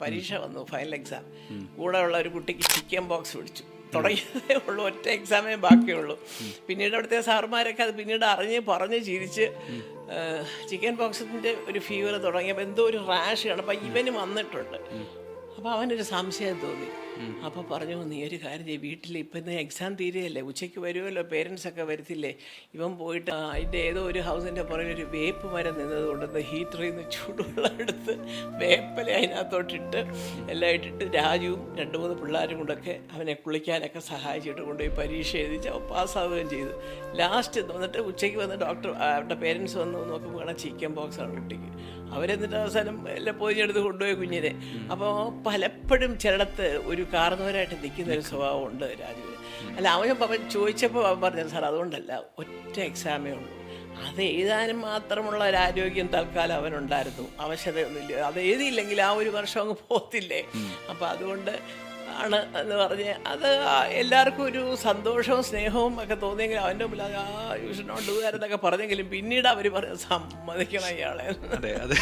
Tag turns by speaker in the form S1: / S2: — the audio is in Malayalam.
S1: പരീക്ഷ വന്നു ഫൈനൽ എക്സാം കൂടെ ഉള്ള ഒരു കുട്ടിക്ക് ചിക്കൻ ബോക്സ് പിടിച്ചു. തുടങ്ങിയതേ ഉള്ളൂ ഒറ്റ എക്സാമേ ബാക്കിയുള്ളൂ പിന്നീട് അവിടുത്തെ സാറുമാരൊക്കെ അത് പിന്നീട് അറിഞ്ഞ് പറഞ്ഞ് ചിരിച്ച് ചിക്കൻ ബോക്സിന്റെ ഒരു ഫീവർ തുടങ്ങിയപ്പോൾ എന്തോ ഒരു റാഷ് ആണ്. അപ്പം ഇവന് വന്നിട്ടുണ്ട്. അപ്പോൾ അവനൊരു സംശയം തോന്നി. അപ്പോൾ പറഞ്ഞു നീ ഒരു കാര്യം ചെയ്യും വീട്ടിൽ ഇപ്പം ഇന്ന് എക്സാം തീരുകയല്ലേ ഉച്ചയ്ക്ക് വരുമല്ലോ പേരൻസ് ഒക്കെ വരത്തില്ലേ? ഇവൻ പോയിട്ട് അതിന്റെ ഏതോ ഒരു ഹൗസിന്റെ പുറകെ ഒരു വേപ്പ് മരം നിന്നത് കൊണ്ടുവന്ന് ഹീറ്ററിൽ നിന്ന് ചൂടുവെള്ളം എടുത്ത് വേപ്പല അതിനകത്തോട്ടിട്ട് എല്ലാം ഇട്ടിട്ട് രാജുവും രണ്ട് മൂന്ന് പിള്ളേരും കൊണ്ടൊക്കെ അവനെ കുളിക്കാനൊക്കെ സഹായിച്ചിട്ട് കൊണ്ടുപോയി പരീക്ഷ എഴുതിച്ച് അവൻ പാസ്സാവുകയും ചെയ്തു. ലാസ്റ്റ് വന്നിട്ട് ഉച്ചയ്ക്ക് വന്ന് ഡോക്ടർ അവരുടെ പേരൻസ് വന്ന് നോക്കുമ്പോൾ ചിക്കൻ ബോക്സ് ആണ് കുട്ടിക്ക്. അവരെന്നിട്ട് അവസാനം എല്ലാം പോയി എടുത്ത് കൊണ്ടുപോയി കുഞ്ഞിനെ. അപ്പോൾ പലപ്പോഴും ചിലടത്ത് ഒരു കാർന്നവരായിട്ട് നിൽക്കുന്ന ഒരു സ്വഭാവം ഉണ്ട് രാജുവിന് അല്ല അവൻ അവൻ ചോദിച്ചപ്പോൾ അവൻ പറഞ്ഞത് സാർ അതുകൊണ്ടല്ല ഒറ്റ എക്സാമേ ഉള്ളൂ. അത് എഴുതാനും മാത്രമുള്ള ഒരു ആരോഗ്യം തൽക്കാലം അവനുണ്ടായിരുന്നു. അവശതയൊന്നുമില്ല. അത് എഴുതിയില്ലെങ്കിൽ ആ ഒരു വർഷം അങ്ങ് പോകത്തില്ലേ? അപ്പം അതുകൊണ്ട് ആണ് എന്ന് പറഞ്ഞ് അത് എല്ലാവർക്കും ഒരു സന്തോഷവും സ്നേഹവും ഒക്കെ തോന്നിയെങ്കിലും അവന്റെ മുമ്പിൽ ആ യൂഷനോണ്ട് എന്നൊക്കെ പറഞ്ഞെങ്കിലും പിന്നീട് അവർ പറഞ്ഞ് സമ്മതിക്കണം ഇയാളെ
S2: അതെ അതെ.